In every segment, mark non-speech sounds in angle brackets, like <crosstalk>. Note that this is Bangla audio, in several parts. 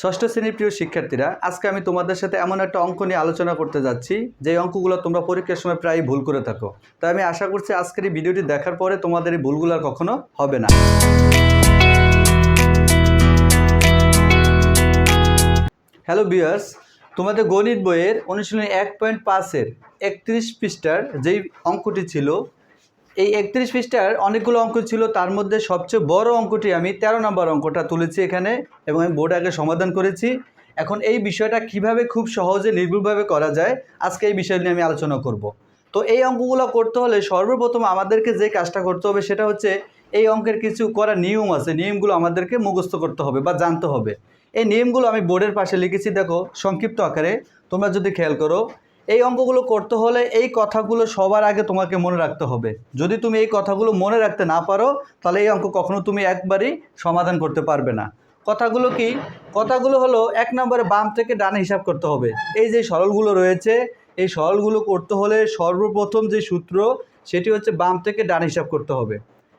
ষষ্ঠ শ্রেণির প্রিয় শিক্ষার্থীরা, আজকে আমি তোমাদের সাথে এমন একটা অঙ্ক নিয়ে আলোচনা করতে যাচ্ছি। যে অঙ্কগুলো তোমরা পরীক্ষার সময় প্রায় ভুল করে থাকো। তাই আমি আশা করছি আজকের এই ভিডিওটি দেখার পরে তোমাদের এই ভুলগুলো আর কখনো হবে না। হ্যালো বিয়ার্স তোমাদের গণিত বইয়ের অনুশীলনী এক পয়েন্ট পাঁচের একত্রিশ পৃষ্ঠার যেই অঙ্কটি ছিল এই একত্রিশ পৃষ্ঠার অনেকগুলো অঙ্ক ছিল, তার মধ্যে সবচেয়ে বড় অঙ্কটি আমি তেরো নম্বর অঙ্কটা তুলেছি এখানে এবং আমি বোর্ডে আগে সমাধান করেছি। এখন এই বিষয়টা কীভাবে খুব সহজে নির্ভুলভাবে করা যায়, আজকে এই বিষয় নিয়ে আমি আলোচনা করব। তো এই অঙ্কগুলো করতে হলে সর্বপ্রথম আমাদেরকে যে কাজটা করতে হবে সেটা হচ্ছে, এই অঙ্কের কিছু করা নিয়ম আছে, নিয়মগুলো আমাদেরকে মুখস্থ করতে হবে বা জানতে হবে। এই নিয়মগুলো আমি বোর্ডের পাশে লিখেছি, দেখো, সংক্ষিপ্ত আকারে। তোমরা যদি খেয়াল করো এই অঙ্কগুলো করতে হলে এই কথাগুলো সবার আগে তোমাকে মনে রাখতে হবে। যদি তুমি এই কথাগুলো মনে রাখতে না পারো, তাহলে এই অঙ্ক কখনো তুমি একবারই সমাধান করতে পারবে না। কথাগুলো কি? কথাগুলো হলো এক নম্বরে বাম থেকে ডানে হিসাব করতে হবে। এই যে সরলগুলো রয়েছে, এই সরলগুলো করতে হলে সর্বপ্রথম যে সূত্র, সেটি হচ্ছে বাম থেকে ডান হিসাব করতে হবে।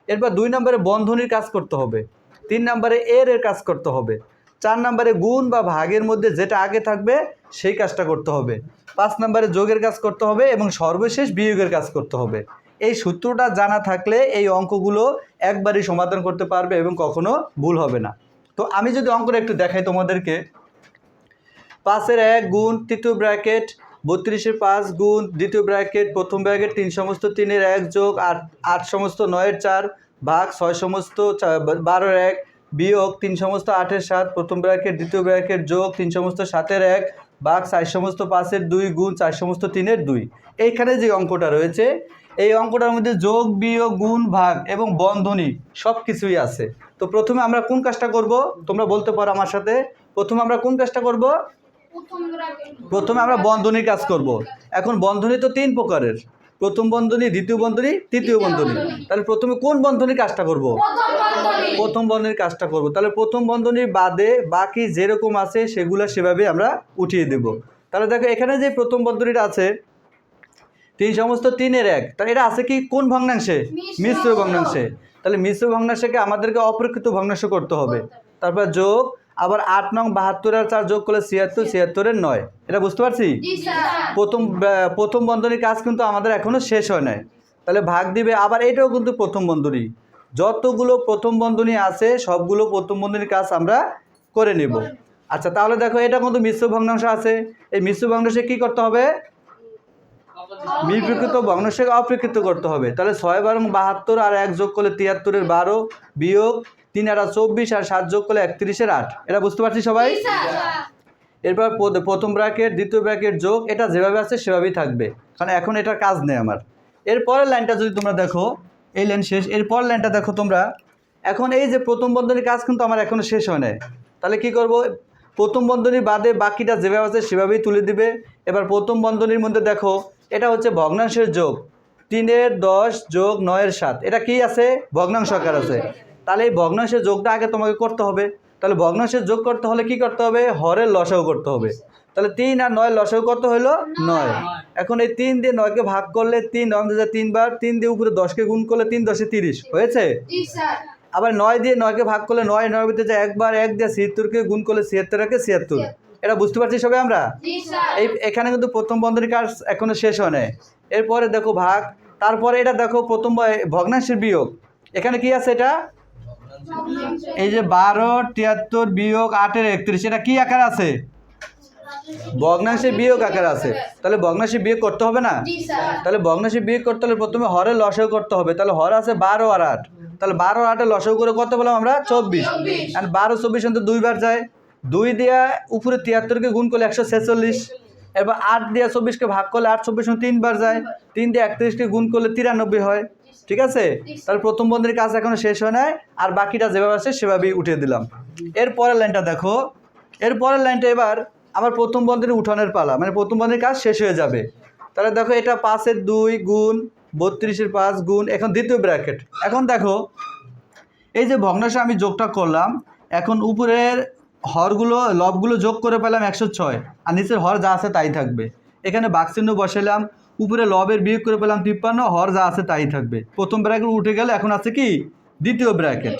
এরপর দুই নম্বরে বন্ধনীর কাজ করতে হবে। তিন নম্বরে এর এর কাজ করতে হবে। চার নম্বরে গুণ বা ভাগের মধ্যে যেটা আগে থাকবে সেই কাজটা করতে হবে। পাঁচ নম্বরে যোগের কাজ করতে হবে এবং সর্বশেষ বিয়োগের কাজ করতে হবে। এই সূত্রটা জানা থাকলে এই অঙ্কগুলো একবারই সমাধান করতে পারবে এবং কখনো ভুল হবে না। তো আমি যদি অঙ্কটা একটু দেখাই তোমাদেরকে। পাঁচের এক গুণ তৃতীয় ব্র্যাকেট, বত্রিশের পাঁচ গুণ দ্বিতীয় ব্র্যাকেট, প্রথম ব্র্যাকেট তিন সমস্ত তিনের এক যোগ আট আট সমস্ত নয়ের চার ভাগ ছয় সমস্ত বারোর এক বিয়োগ তিন সমস্ত আটের সাত, প্রথম ব্র্যাকেট, দ্বিতীয় ব্র্যাকেট যোগ তিন সমস্ত সাতের এক ভাগ চার সমস্ত পাঁচের দুই গুণ চার সমস্ত তিনের দুই। এইখানে যে অঙ্কটা রয়েছে, এই অঙ্কটার মধ্যে যোগ, বিয়োগ, গুণ, ভাগ এবং বন্ধনী সব কিছুই আছে। তো প্রথমে আমরা কোন কাজটা করব? তোমরা বলতে পারো আমার সাথে। প্রথমে আমরা কোন কাজটা করব? প্রথমে আমরা বন্ধনীর কাজ করব। এখন বন্ধনী তো তিন প্রকারের। প্রথম বন্ধনী, দ্বিতীয় বন্ধনী, তৃতীয় বন্ধনী। তাহলে প্রথমে কোন বন্ধনীর কাজটা করব? প্রথম বন্ধনীর কাজটা করব। তাহলে প্রথম বন্ধনীর বাদে বাকি যেরকম আছে সেগুলো সেভাবে আমরা উঠিয়ে দেব। তাহলে দেখো এখানে যে প্রথম বন্ধনীটা আছে তিন সমস্ত তিনের এক। তাহলে এটা আছে কি? কোন ভগ্নাংশে? মিশ্র ভগ্নাংশে। তাহলে মিশ্র ভগ্নাংশকে আমাদেরকে অপ্রকৃত ভগ্নাংশ করতে হবে। তারপর যোগ আবার আট নং বাহাত্তর আর চার যোগ করলে ছিয়াত্তর ছিয়াত্তরের নয়। এটা বুঝতে পারছি? প্রথম প্রথম বন্ধনীর কাজ কিন্তু আমাদের এখনও শেষ হয় নাই। তাহলে ভাগ দিবে আবার এটাও কিন্তু প্রথম বন্ধনী যতগুলো প্রথম বন্ধনী আছে সবগুলো প্রথম বন্ধনীর কাজ আমরা করে নেব। আচ্ছা তাহলে দেখো এটা কিন্তু মিশ্র ভগ্নাংশ আছে। এই মিশ্র ভগ্নাংশে কী করতে হবে? বিপ্রকৃত ভগ্নাংশকে অপ্রকৃত করতে হবে। তাহলে ছয় বারো বাহাত্তর আর এক যোগ করলে তিয়াত্তরের বারো বিয়োগ তিন আর চব্বিশ আর সাত যোগ করলে একত্রিশের আট। এটা বুঝতে পারছি সবাই? এরপর প্রথম ব্র্যাকেট দ্বিতীয় ব্র্যাকেট যোগ এটা যেভাবে আছে সেভাবেই থাকবে। কারণ এখন এটার কাজ নেই আমার। এরপরের লাইনটা যদি তোমরা দেখো এই লাইন শেষ। এর পর লাইনটা দেখো তোমরা। এখন এই যে প্রথম বন্ধনীর কাজ কিন্তু আমার এখনও শেষ হয় নাই। তাহলে কি করব? প্রথম বন্ধনী বাদে বাকিটা যেভাবে আছে সেভাবেই তুলে দিবে। এবার প্রথম বন্ধনীর মধ্যে দেখো, এটা হচ্ছে ভগ্নাংশের যোগ। তিনের দশ যোগ নয়ের সাত। এটা কি আছে? ভগ্নাংশ আকার আছে। তাহলে এই ভগ্নাংশের যোগটা আগে তোমাকে করতে হবে। তাহলে ভগ্নাংশের যোগ করতে হলে কি করতে হবে? হরের লসাও করতে হবে। তাহলে তিন আর নয় লসাও কত হলো নয়। এখন এই তিন দিয়ে নয়কে ভাগ করলে তিন নয় দিয়ে তিনবার তিন দিয়ে উপরে দশকে গুণ করলে তিন দশে তিরিশ। হয়েছে? আবার নয় দিয়ে নয়কে ভাগ করলে নয় নয় ভিতরে যায় একবার এক দিয়ে ছিয়াত্তরকে গুণ করলে ছিয়াত্তর। একে ছিয়াত্তর। এটা বুঝতে পারছি সবাই আমরা? এই এখানে কিন্তু প্রথম বন্ধনীর কাজ এখনও শেষ হয় নাই। এরপরে দেখো ভাগ তারপরে এটা দেখো প্রথম ভগ্নাংশের বিয়োগ। এখানে কি আছে এটা? এই যে বারো তিয়াত্তর বিয়োগ আটের একত্রিশ এটা কি আকার আছে? ভগ্নাংশের বিয়োগ আকার আছে। তাহলে ভগ্নাংশের বিয়োগ করতে হবে না? তাহলে ভগ্নাংশের বিয়োগ করতে হলে প্রথমে হরের লসেও করতে হবে। তাহলে হর আছে বারো আর আট। তাহলে বারো আর আটে লসাও করে কত বললাম আমরা? চব্বিশ। চব্বিশ। আর বারো চব্বিশ অন্তত দুইবার যায়। দুই দিয়া উপরে তিয়াত্তরকে গুণ করলে একশো ছেচল্লিশ। এবার আট দিয়া চব্বিশকে ভাগ করলে আট চব্বিশ তিনবার যায়। তিন দিয়ে একত্রিশকে গুণ করলে তিরানব্বই হয়। ঠিক আছে? তাহলে প্রথম বন্ধের কাজ এখনও শেষ হয় নাই, আর বাকিটা যেভাবে আছে সেভাবেই উঠিয়ে দিলাম। এর পরের লাইনটা দেখো। এর পরের লাইনটা এবার আমার প্রথম বন্ধের উঠানের পালা মানে প্রথম বন্ধের কাজ শেষ হয়ে যাবে। তাহলে দেখো, এটা পাঁচের দুই গুণ বত্রিশের পাঁচ গুণ, এখন দ্বিতীয় ব্র্যাকেট। এখন দেখো, এই যে ভগ্নাংশ আমি যোগটা করলাম, এখন উপরের হরগুলো, লবগুলো যোগ করে পেলাম একশো ছয়, আর নিচের হর যা আছে তাই থাকবে। এখানে বাক্সিহ্ন বসালাম উপরে লবের বিয়োগ করে পেলাম তিপ্পান্ন হর যা আছে তাই থাকবে। প্রথম ব্র্যাকেট উঠে গেলে এখন আছে কি? দ্বিতীয় ব্র্যাকেট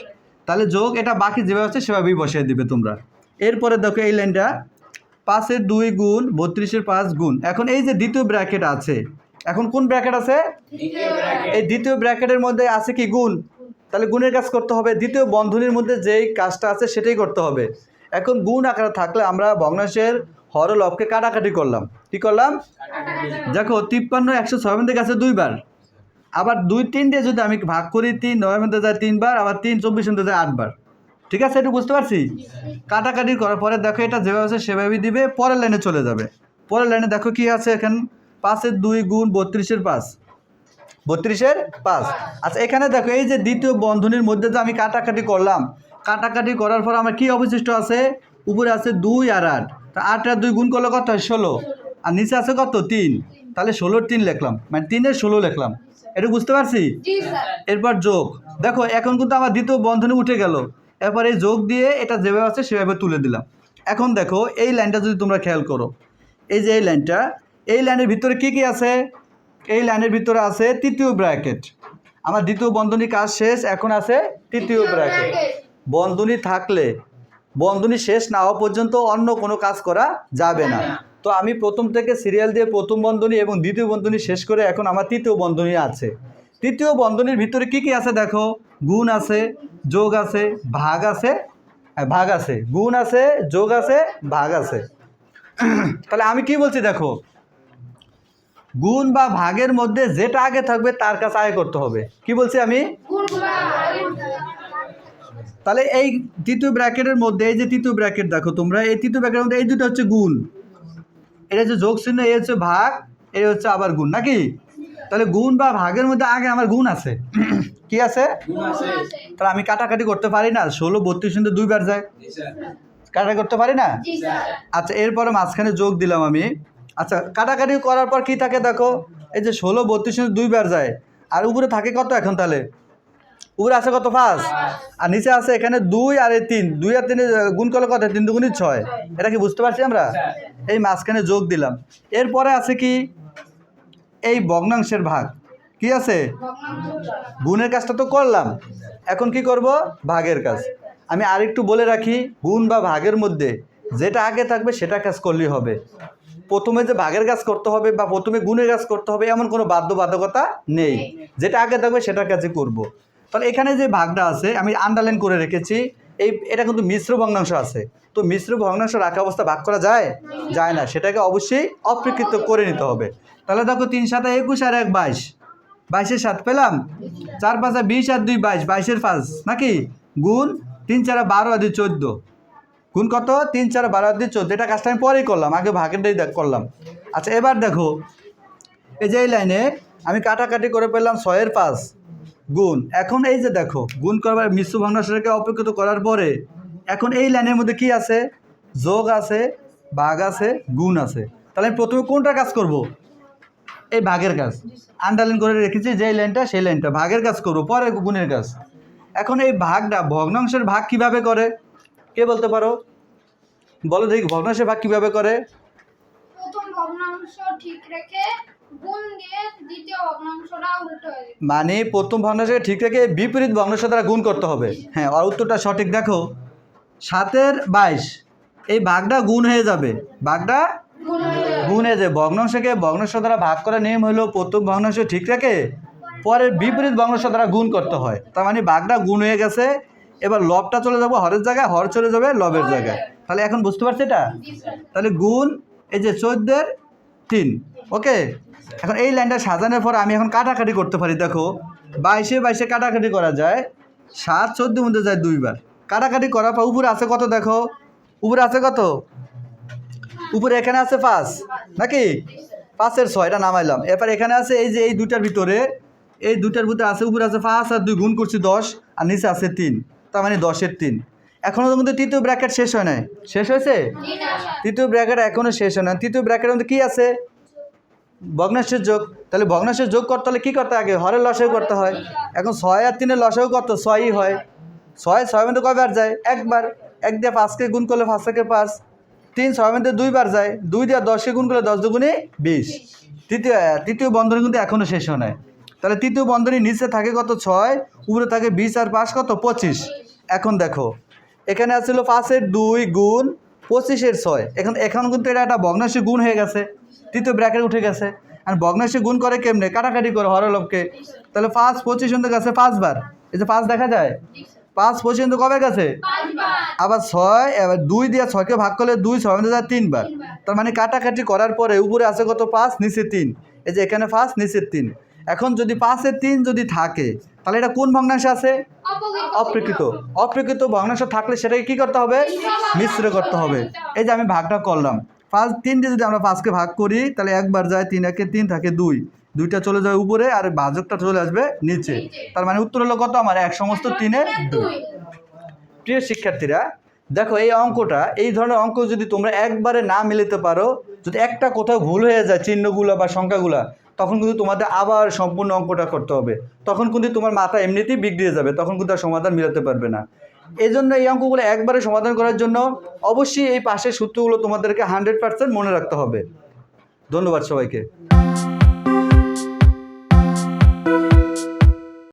তাহলে যোগ এটা বাকি যেভাবে আছে সেভাবেই বসিয়ে দিবে তোমরা। এরপরে দেখো এই লাইনটা পাঁচের দুই গুণ বত্রিশের পাঁচ গুণ। এখন এই যে দ্বিতীয় ব্র্যাকেট আছে এখন কোন ব্র্যাকেট আছে? এই দ্বিতীয় ব্র্যাকেটের মধ্যে আছে কি গুণ? তাহলে গুণের কাজ করতে হবে। দ্বিতীয় বন্ধনীর মধ্যে যেই কাজটা আছে সেটাই করতে হবে। এখন গুণ আকারে থাকলে আমরা ভগ্নাংশের হর লবকে কাটাকাটি করলাম। কি করলাম? দেখো, তিপ্পান্ন, একশো ছয় মধ্যে গেছে দুইবার। আবার দুই, তিন দিয়ে যদি আমি ভাগ করি, তিন নয় মধ্যে যায় তিনবার, আবার তিন চব্বিশ মধ্যে যায় আটবার। ঠিক আছে একটু বুঝতে পারছি? কাটাকাটি করার পরে দেখো, এটা যেভাবে আছে সেভাবেই দিবে, পরের লাইনে চলে যাবে। পরের লাইনে দেখো কি আছে এখন? পাঁচের দুই গুণ বত্রিশের পাঁচ। বত্রিশের পাঁচ। আচ্ছা এখানে দেখো, এই যে দ্বিতীয় বন্ধনীর মধ্যে যে আমি কাটাকাটি করলাম, কাটাকাটি করার পর আমার কি অবশিষ্ট আছে? উপরে আছে দুই আর আট। তা আট আর দুই গুণ করলে কত হয়? ষোলো। আর নিচে আছে কত? তিন। তাহলে ষোলোর তিন লিখলাম। মানে তিনের ষোলো লিখলাম। এটা বুঝতে পারছি? এরপর যোগ। দেখো এখন কিন্তু আমার দ্বিতীয় বন্ধনী উঠে গেল। এরপর এই যোগ দিয়ে এটা যেভাবে আছে সেভাবে তুলে দিলাম। এখন দেখো এই লাইনটা যদি তোমরা খেয়াল করো। এই যে এই লাইনটা এই লাইনের ভিতরে কি কি আছে? এই লাইনের ভিতরে আছে তৃতীয় ব্র্যাকেট। আমার দ্বিতীয় বন্ধনী কাজ শেষ এখন আছে তৃতীয় ব্র্যাকেট। বন্ধনী থাকলে বন্ধনী শেষ না হওয়া পর্যন্ত অন্য কোনো কাজ করা যাবে না। তো আমি প্রথম থেকে সিরিয়াল দিয়ে প্রথম বন্ধনী এবং দ্বিতীয় বন্ধনী শেষ করে এখন আমার তৃতীয় বন্ধনী আছে। তৃতীয় বন্ধনীর ভিতরে কি কি আছে দেখো? গুণ আছে যোগ আছে ভাগ আছে ভাগ আছে। গুণ আছে যোগ আছে ভাগ আছে। তাহলে আমি কি বলছি দেখো? গুণ বা ভাগের মধ্যে যেটা আগে থাকবে তার কাছে আয় করতে হবে। কি বলছি আমি? তাহলে এই তৃতীয় ব্র্যাকেটের মধ্যে এই যে তৃতীয় ব্র্যাকেট দেখো তোমরা এই তৃতীয় ব্র্যাকেটের মধ্যে এই দুটো হচ্ছে গুণ। এটা হচ্ছে যোগ চিহ্ন এই হচ্ছে ভাগ এই হচ্ছে আবার গুণ নাকি? তাহলে গুণ বা ভাগের মধ্যে আগে আমার গুণ আছে। <clears throat> কি আছে? তাহলে আমি কাটাকাটি করতে পারি না ষোলো বত্রিশ কিন্তু দুইবার যায়। কাটাকাটি করতে পারি না? আচ্ছা এরপরে মাঝখানে যোগ দিলাম আমি। আচ্ছা কাটাকাটি করার পর কি থাকে দেখো? এই যে ষোলো বত্রিশ দুইবার যায়। আর উপরে থাকে কত এখন তাহলে? উপরে আছে কত? পাঁচ। আর নিচে আছে এখানে দুই আর এই তিন। দুই আর তিনে গুণ করলে কত? তিন দুগুণই ছয়। এটা কি বুঝতে পারছি আমরা? এই মাঝখানে যোগ দিলাম। এরপরে আছে কি? এই ভগ্নাংশের ভাগ। কি আছে? গুণের কাজটা তো করলাম। এখন কি করব? ভাগের কাজ। আমি আরেকটু বলে রাখি গুণ বা ভাগের মধ্যে যেটা আগে থাকবে সেটা কাজ করলেই হবে। প্রথমে যে ভাগের কাজ করতে হবে বা প্রথমে গুণের কাজ করতে হবে এমন কোনো বাধ্যবাধকতা নেই। যেটা আগে থাকবে সেটার কাজই করব। তাহলে এখানে যে ভাগটা আছে, আমি আন্ডারলাইন করে রেখেছি, এই, এটা কিন্তু মিশ্র ভগ্নাংশ আছে। তো মিশ্র ভগ্নাংশ রাখা অবস্থা ভাগ করা যায়? যায় না। সেটাকে অবশ্যই অপ্রকৃত করে নিতে হবে। তাহলে দেখো তিন সাথে একুশ আর এক বাইশ। বাইশের সাত পেলাম। চার পাঁচে বিশ আর দুই বাইশ। বাইশের পাঁচ, নাকি? গুণ তিন চারা বারো আর দুই চোদ্দ। গুণ কত? তিন চার বারো আর দুই চোদ্দ। এটা কাজটা আমি পরেই করলাম, আগে ভাগেরটাই দেখ, করলাম। আচ্ছা এবার দেখো, এই যে এই লাইনে আমি কাটাকাটি করে পেলাম ছয়ের পাঁচ। গুণ। এখন এই যে দেখো, গুণ করবার মিশ্র ভগ্নাংশটাকে অপেক্ষিত করার পরে এখন এই লাইনের মধ্যে কি আছে? যোগ আছে, ভাগ আছে, গুণ আছে। তাহলে আমি প্রথমে কোনটা কাজ করব? এই ভাগের কাজ। আন্ডারলাইন করে রেখেছি যে লাইনটা, সেই লাইনটা। ভাগের কাজ করব পরে গুণের কাজ। এখন এই ভাগটা, ভগ্নাংশের ভাগ কীভাবে করে? কে বলতে পারো? বলো দেখি, ভগ্নাংশের ভাগ কীভাবে করে? প্রথম ভগ্নাংশ ঠিক রেখে মানে প্রথম ভগ্নাংশকে ঠিক রেখে বিপরীত ভগ্নাংশ দ্বারা গুণ করতে হবে। হ্যাঁ আর উত্তরটা সঠিক দেখো। সাতের বাইশ এই ভাগটা গুণ হয়ে যাবে। ভাগটা গুণ হয়ে যাবে। গুণ হয়ে যাবে। ভগ্নাংশকে ভগ্নাংশ দ্বারা ভাগ করার নিয়ম হলো প্রথম ভগ্নাংশ ঠিক রেখে পরের বিপরীত ভগ্নাংশ দ্বারা গুণ করতে হয়। তার মানে ভাগটা গুণ হয়ে গেছে। এবার লবটা চলে যাব হরের জায়গায় হর চলে যাবে লবের জায়গায়। তাহলে এখন বুঝতে পারছি এটা? তাহলে গুণ এই যে চোদ্দের তিন। ওকে? এখন এই লাইনটা সাজানোর পর আমি এখন কাটাকাটি করতে পারি, দেখো। বাইশে বাইশে কাটাকাটি করা যায়। সাত চোদ্দের মধ্যে যায় দুইবার। কাটাকাটি করার পর উপরে আছে কত, দেখো? উপরে আছে কত? উপরে এখানে আছে পাঁচ। নাকি? পাঁচের ছয়টা নামাইলাম। এরপর এখানে আছে এই যে এই দুটার ভিতরে, এই দুটার ভিতরে আছে, উপরে আছে পাঁচ আর দুই, গুণ করছি দশ, আর নিচে আছে তিন। তার মানে দশের তিন। এখনও কিন্তু তৃতীয় ব্র্যাকেট শেষ হয় নাই। শেষ হয়েছে? তৃতীয় ব্র্যাকেট এখনও শেষ হয় না তৃতীয় ব্র্যাকেটের মধ্যে কী আছে? ভগ্নাংশের যোগ। তাহলে ভগ্নাংশের যোগ করতে হলে কী করতে আগে? হরের লসেও করতে হয়। এখন ছয় আর তিনের লসেও কত ছয়ই হয়। ছয় ছয় মধ্যে কয়বার যায়? একবার। এক দিয়ে পাঁচকে গুণ করলে পাঁচ থেকে পাঁচ। তিন, ছয় মধ্যে দুইবার যায়। দুই দিয়ে দশকে গুণ করলে দশ দুগুণে বিশ। তৃতীয় তৃতীয় বন্ধনী কিন্তু এখনও শেষ হয় নাই। তাহলে তৃতীয় বন্ধনীর নিচে থাকে কত? ছয়, উপরে থাকে বিশ আর পাঁচ কত? পঁচিশ। এখন দেখো। এখানে আসছিল পাঁচের দুই গুণ পঁচিশের ছয়। এখন এখন কিন্তু এটা একটা ভগ্নাংশে গুণ হয়ে গেছে। তৃতীয় ব্র্যাকেট উঠে গেছে। আর ভগ্নাংশে গুণ করে কেমনে? কাটাকাটি করে হরলভকে তাহলে পাঁচ পঁচিশ কিন্তু গেছে পাঁচবার এই যে পাঁচ দেখা যায়? পাঁচ পঁচিশ কিন্তু কবে গেছে? আবার ছয়, এবার দুই দিয়ে ছয়কে ভাগ করলে দুই, ছয় যায় তিনবার তার মানে কাটাকাটি করার পরে উপরে আছে কত? পাঁচ, নিচে তিন। এই যে এখানে পাঁচ নিচের তিন। এখন যদি পাঁচের তিন যদি থাকে তাহলে এটা কোন ভগ্নাংশে আছে? অপ্রকৃত অপ্রকৃত ভগ্নাংশ থাকলে সেটাকে কি করতে হবে? মিশ্র করতে হবে। এই যে আমি ভাগটা করলাম। পাঁচ তিন দিয়ে যদি আমরা পাঁচকে ভাগ করি তাহলে একবার যায় তিন একে তিন থাকে দুই। দুইটা চলে যায় উপরে আর ভাজকটা চলে আসবে নিচে। তার মানে উত্তর হলো কত? আমার এক সমস্ত তিনে দুই। প্রিয় শিক্ষার্থীরা দেখো এই অঙ্কটা এই ধরনের অঙ্ক যদি তোমরা একবারে না মিলাতে পারো যদি একটা কোথাও ভুল হয়ে যায় চিহ্নগুলো বা সংখ্যাগুলো তখন কিন্তু তোমাদের আবার সম্পূর্ণ অঙ্কটা করতে হবে। তখন কিন্তু তোমার মাথা এমনিতেই বিগড়িয়ে যাবে, তখন কিন্তু আর সমাধান মিলাতে পারবে না। এই জন্য এই অঙ্কগুলো একবারে সমাধান করার জন্য অবশ্যই এই পাশের সূত্রগুলো তোমাদেরকে হান্ড্রেড পার্সেন্ট মনে রাখতে হবে। ধন্যবাদ সবাইকে।